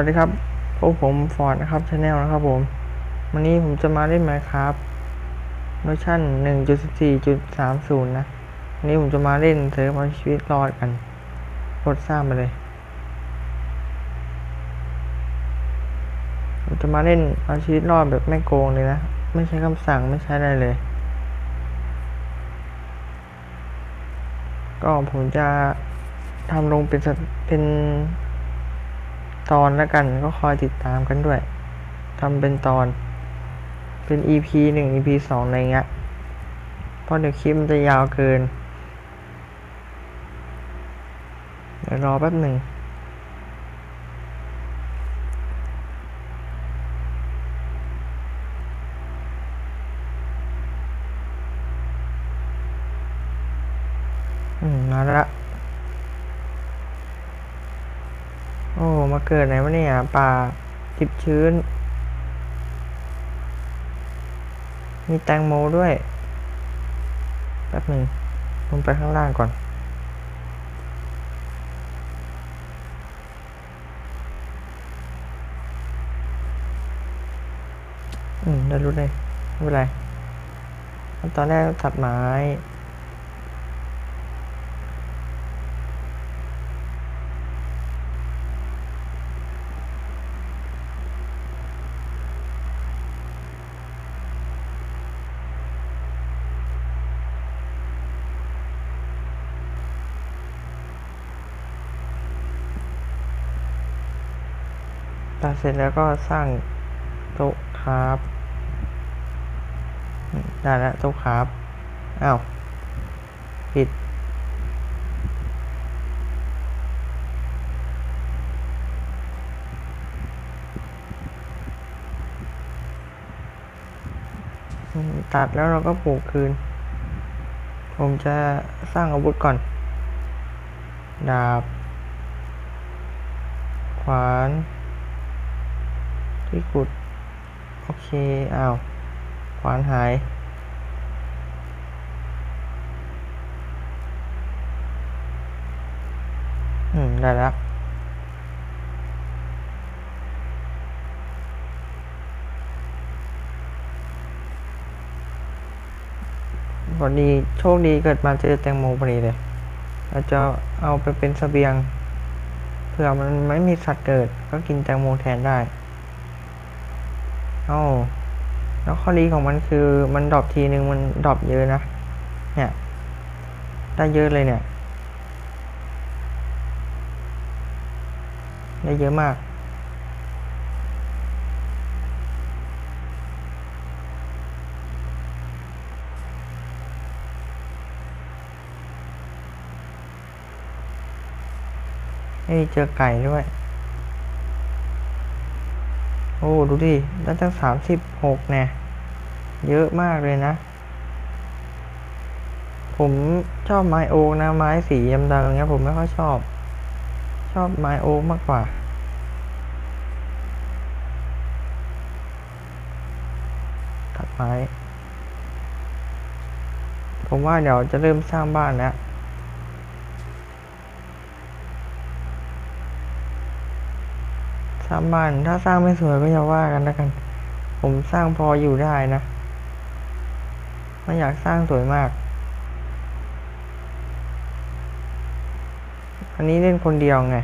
วัสดีครับพวกผมฟอร์ดนะครับชาแนลนะครับผม วันนี้ผมจะมาเล่น Minecraft เวอร์ชัน1.14.30 นะ วันนี้ผมจะมาเล่นเซิร์ฟเอาชีวิตรอดกันกดสร้างไปเลย ผมจะมาเล่นเอาชีวิตรอดแบบไม่โกงเลยนะ ไม่ใช้คำสั่งไม่ใช้อะไรเลย ก็ผมจะทำลงเป็นเป็น ตอนแล้วกันก็คอยติดตามกันด้วยทำเป็นตอนเป็น EP หนึ่ง EP สองอะไรเงี้ยเพราะเดี๋ยวคลิปมันจะยาวเกิน เดี๋ยวรอแป๊บหนึ่ง อืม มาแล้ว โอ้ มา เกิดไหนวะเนี่ยป่าจิบชื้น มีแตงโมด้วย แป๊บหนึ่งลงไปข้างล่างก่อน อืม ได้รู้เลยไม่เป็นไร ตอนแรกตัดไม้ ตัดเสร็จแล้วก็สร้างโต๊ะครับได้แล้วโต๊ะครับอ้าวปิดตัดแล้วเราก็ปลูกคืน ผมจะสร้างอาวุธก่อน ดาบ ขวาน ที่ขุด โอเคอ้าวขวานหายอืม ได้แล้วพอดีโชคดีเกิดมาเจอแตงโมพอดีเลยเราจะเอาไปเป็นเสบียงเผื่อมันไม่มีสัตว์เกิด ก็กินแตงโมแทนได้ อ้าแล้วข้อดีของมันคือมันดรอปทีนึงมันดรอปเยอะนะ เนี่ย ได้เยอะเลยเนี่ย ได้เยอะมากนี่เจอไก่ด้วย โอ้ ดูดิ ได้ตั้งสามสิบหกแน่เยอะมากเลยนะ ผมชอบไม้โอนะ ไม้สีดำๆอย่างเงี้ยผมไม่ค่อยชอบ ชอบไม้โอมากกว่าตัดไม้ ผมว่าเดี๋ยวจะเริ่มสร้างบ้านแล้ว สร้างบ้าน ถ้าสร้างไม่สวยก็อย่าว่ากันแล้วกัน ผมสร้างพออยู่ได้นะไม่อยากสร้างสวยมาก อันนี้เล่นคนเดียวไง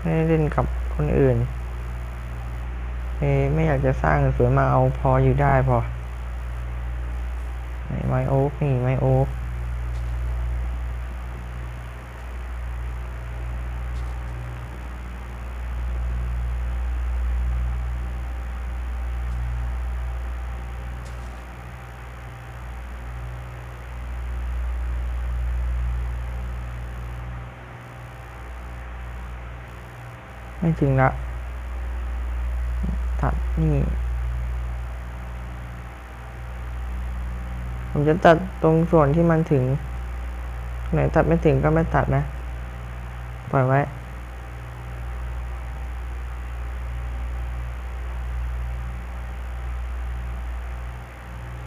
ไม่ได้เล่นกับคนอื่นเอไม่อยากจะสร้างสวยมาเอาพออยู่ได้พอไหนไม้โอ๊กนี่ไม้โอ๊ก ไม่ถึงละตัดนี่ ผมจะตัดตรงส่วนที่มันถึง ไหนตัดไม่ถึงก็ไม่ตัดนะ ปล่อยไว้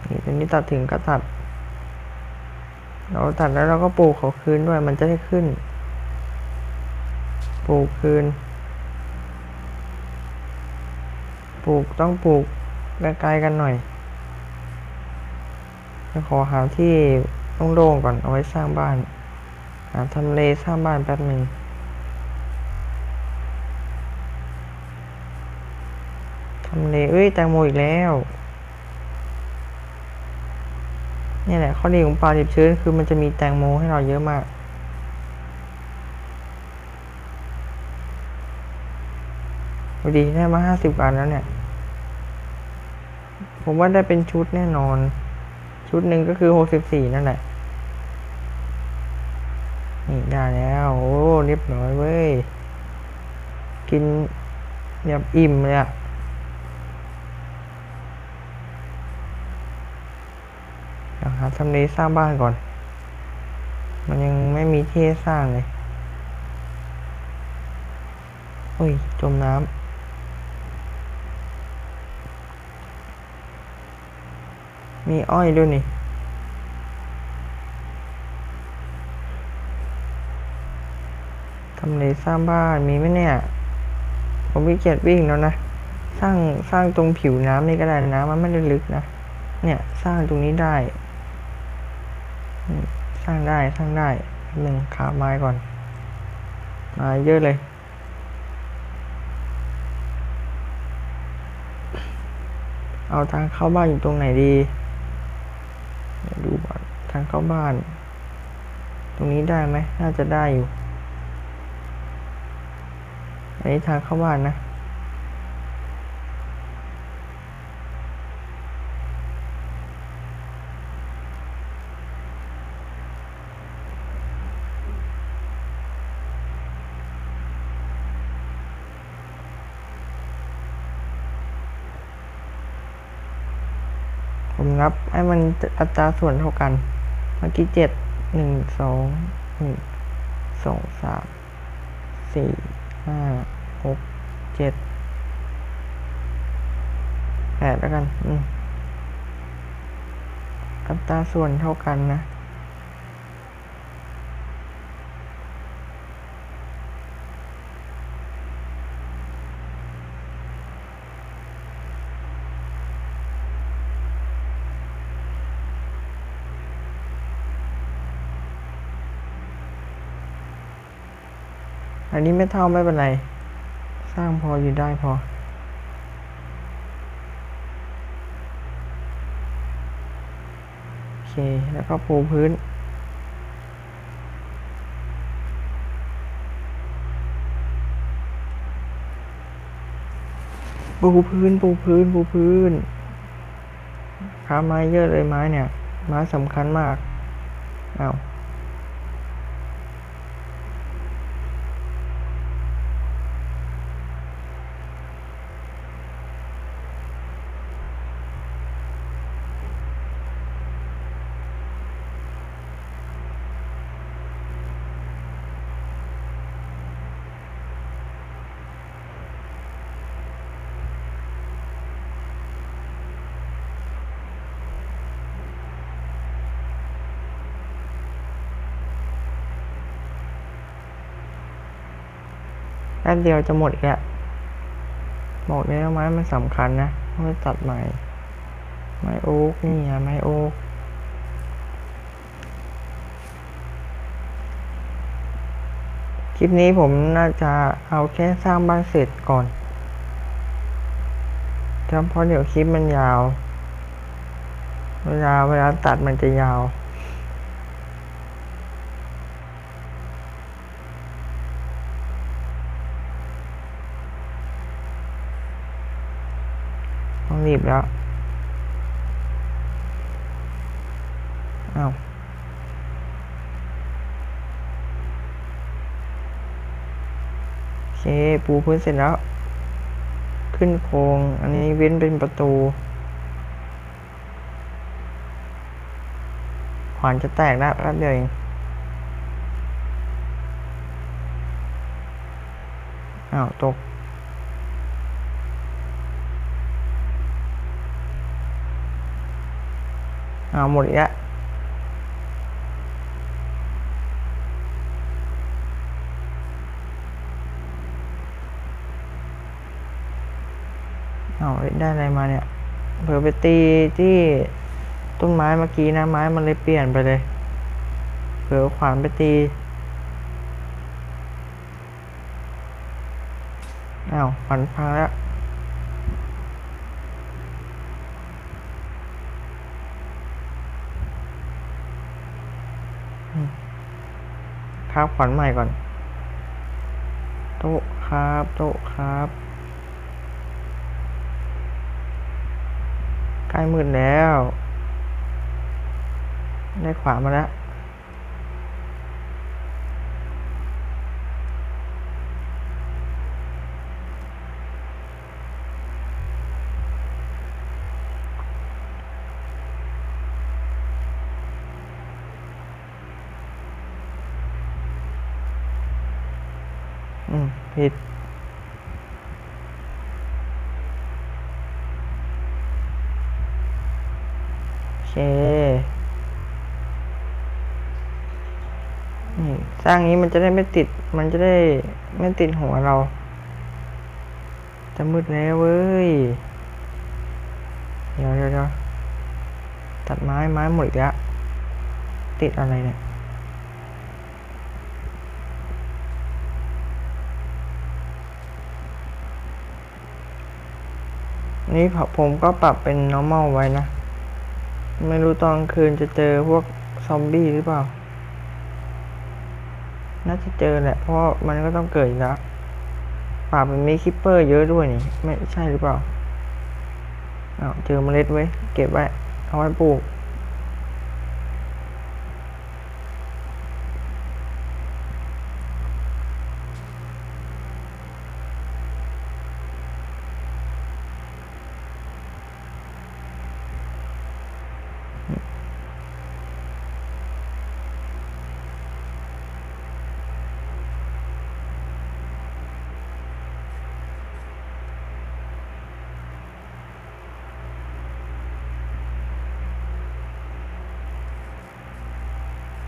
นี่ตรงนี้ตัดถึงก็ตัด เราตัดแล้วเราก็ปลูกเขาคืนด้วย มันจะได้ขึ้นปลูกคืน ปลูกต้องปลูกไกลๆกันหน่อยจะขอหาที่โล่งๆก่อนเอาไว้สร้างบ้าน หาทำเลสร้างบ้านแป๊บหนึ่งทำเลเอ้ยแตงโมอีกแล้ว นี่แหละข้อดีของปลาดิบชื้นคือมันจะมีแตงโมให้เราเยอะมาก ดูดีได้มาห้าสิบอันแล้วเนี่ย ผมว่าได้เป็นชุดแน่นอน ชุดหนึ่งก็คือหกสิบสี่นั่นแหละ นี่ได้แล้ว โอ้เรียบร้อยเว้ย กินแบบอิ่มเลยอะเดี๋ยวหาทำเลสร้างบ้านก่อน มันยังไม่มีที่สร้างเลยอุ้ย จมน้ำ มีอ้อยด้วยนี่ ทำเลสร้างบ้านมีไหมเนี่ย ผมวิเกียจวิ่งแล้วนะ สร้างสร้างตรงผิวน้ำนี่ก็ได้นะมันไม่ได้ลึกนะ เนี่ยสร้างตรงนี้ได้ สร้างได้สร้างได้หนึ่งขาไม้ก่อน มาเยอะเลยเอาทางเข้าบ้านอยู่ตรงไหนดี ทางเข้าบ้าน ตรงนี้ได้ไหมน่าจะได้อยู่ อันนี้ทางเข้าบ้านนะผมนับให้มันอัตราส่วนเท่ากัน มื่อกี้เจ็ดหนึ่งสองหนึ่งสองสามสี่ห้าหกเจ็ดแปดแล้วกัน อืมอัตราส่วนเท่ากันนะ นนี้ไม่เท่าไม่เป็นไร สร้างพออยู่ได้พอ โอเค แล้วก็ปูพื้น ปูพื้น ปูพื้น ปูพื้นขาไม้เยอะเลยไม้เนี่ย ไม้สำคัญมากอ้าว แป๊บเดียวจะหมดอีกแล้วบอกเลยว่าไม้มันสำคัญนะต้องไปตัดใหม่ ไม้โอ๊กนี่ไงไม้โอ๊กคลิปนี้ผมน่าจะเอาแค่สร้างบ้านเสร็จก่อนเพราะเดี๋ยวคลิปมันยาว เวลาเวลาตัดมันจะยาว รีบแล้วอ้าวโอเค ปูพื้นเสร็จแล้ว ขึ้นโครง อันนี้เว้นเป็นประตู ขวานจะแตกแล้วแป๊บเดียวเองอ้าว ตก เอาหมดอีกแล้วอ้าได้อะไรมาเนี่ยเผื่อไปตีที่ต้นไม้เมื่อกี้นะไม้มันเลยเปลี่ยนไปเลยเผื่อขวานไปตีอ้าวขวานพังแล้ว ครับขวัญใหม่ก่อน โต๊ะครับ โต๊ะครับใกล้มืดแล้ว ได้ขวามาแล้ว ผิด โอเค นี่ สร้างนี้มันจะได้ไม่ติด มันจะได้ไม่ติดหัวเรา จะมืดแล้วเว้ย เดี๋ยวเดี๋ยวตัดไม้ไม้หมดแล้ว ติดอะไรเนี่ย นี่ผมก็ปรับเป็น normal ไว้นะ ไม่รู้ตอนคืนจะเจอพวกซอมบี้หรือเปล่า น่าจะเจอแหละ เพราะมันก็ต้องเกิดแล้วป่ามันมีคิปเปอร์เยอะด้วยนี่ ไม่ใช่หรือเปล่า เอาเจอเมล็ดไว้ เก็บไว้ เอาไว้ปลูก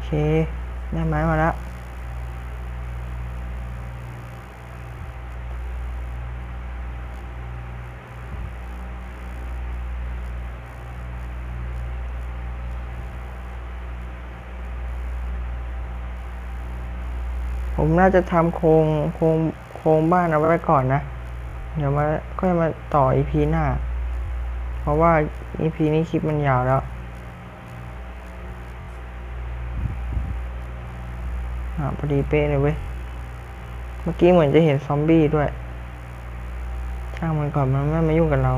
เค ได้ไม้มาแล้วผมน่าจะทำโครงโครงโครงบ้านเอาไว้ก่อนนะ เดี๋ยวมาค่อยมาต่อ EP หน้า เพราะว่า EP นี้คลิปมันยาวแล้วาพอดีเป๊ะเลยเว้ย เมื่อกี้เหมือนจะเห็นซอมบี้ด้วย ช่างมันก่อนมันไม่มายุ่งกับเรา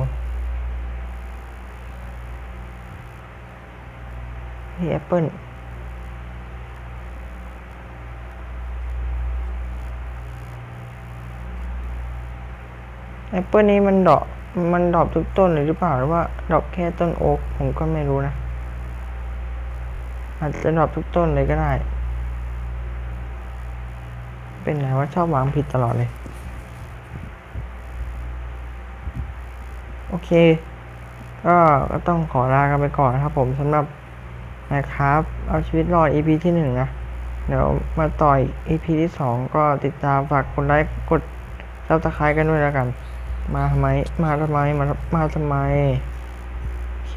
พี่แอปเปิลแอปเปิลนี้มันดอกมันดอกทุกต้นเลยหรือเปล่าหรือว่า ดอกแค่ต้นโอ๊กผมก็ไม่รู้นะ อาจจะดอกทุกต้นเลยก็ได้ เป็นไงว่าชอบวางผิดตลอดเลย โอเค ก็ก็ต้องขอลากันไปก่อนนะครับผมสำหรับนะครับ เอาชีวิตรอด EP ที่หนึ่งนะ เดี๋ยวมาต่อย EP ที่สองก็ติดตามฝากกดไลค์กดซับสไครต์กันด้วยแล้วกัน มาทำไม มาทำไม มามาทำไม โอเค